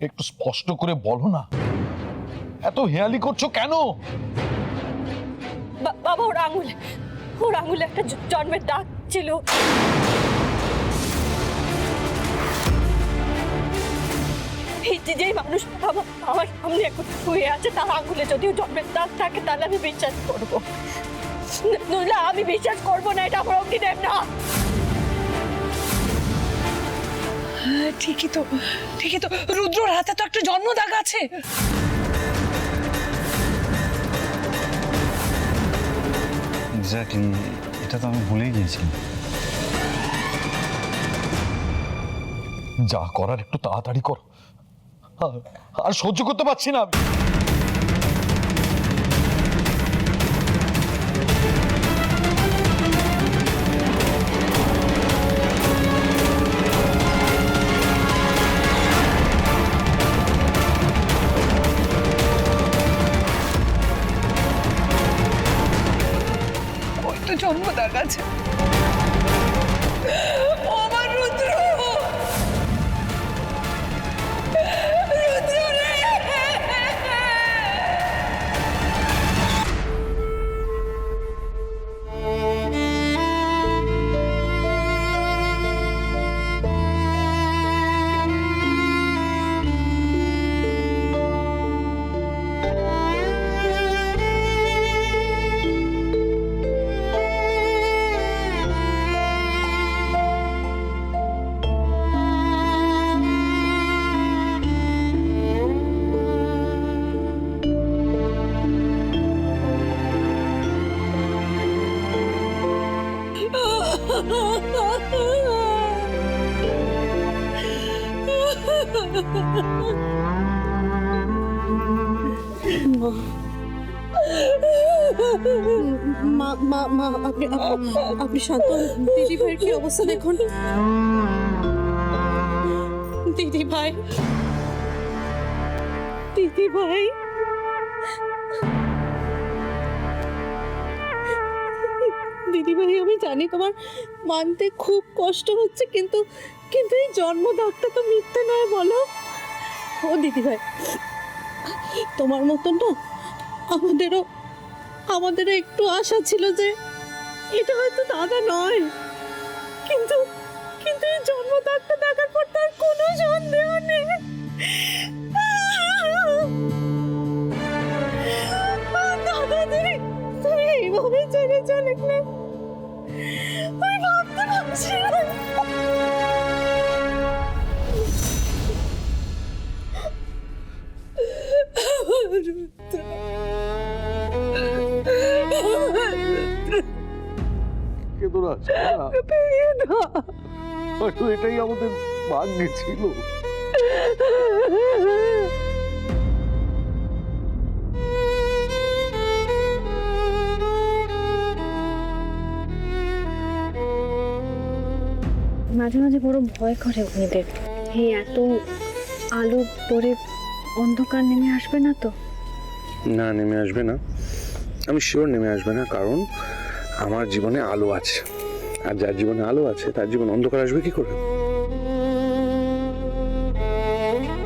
একটু স্পষ্ট করে বলো না। এত হেয়ালি করছ কেন? বাবা, ওর আঙুলে ওর আঙুলে একটা জন্মের দাগ ছিল। যে মানুষ আমার আমার সামনে এখন শুয়ে আছে, তার আঙুলে যদিও জন্মের দাগ থাকে, তাহলে আমি বিশ্বাস করব। নইলে আমি বিশ্বাস করব না, এটা আমার অগ্নিদেব না। ঠিকই তো ঠিকই তো। রুদ্রর হাতে তো একটা জন্মদাগ আছে। এটা তো আমি ভুলেই গিয়েছিলাম। যা করার একটু তাড়াতাড়ি করো। আর সহ্য করতে পারছি না আমি। ওই তো মা মা মা, আপনি, আপনি- শান্ত দিদি ভাইয়ের কি অবস্থা দেখুন? দিদি ভাই দিদি ভাই। দিদি ভাই আমি জানি তোমার মানতে খুব কষ্ট হচ্ছে, কিন্তু কিন্তু এই জন্মদাগটা তো মিথ্যে নয়, বলো। ও দিদিভাই, তোমার মতন না আমাদেরও আমাদেরও একটু আশা ছিল যে এটা হয়তো দাদা নয়। কিন্তু কিন্তু এই জন্মদাগটা দেখার পর তার কোনো সন্দেহ নেই। দাদা এইভাবে চলে চলে গেলে। আমি ভাবতে পারছি না। হয়তো এটাই আমাদের ভাগ্যে ছিল। মাঝে মাঝে বড় ভয় করে অগ্নিদেব এই এত আলো পরে অন্ধকার নেমে আসবে না তো? না, নেমে আসবে না। আমি শিওর নেমে আসবে না, কারণ আমার জীবনে আলো আছে। আর যার জীবনে আলো আছে, তার জীবন অন্ধকার আসবে কি করে?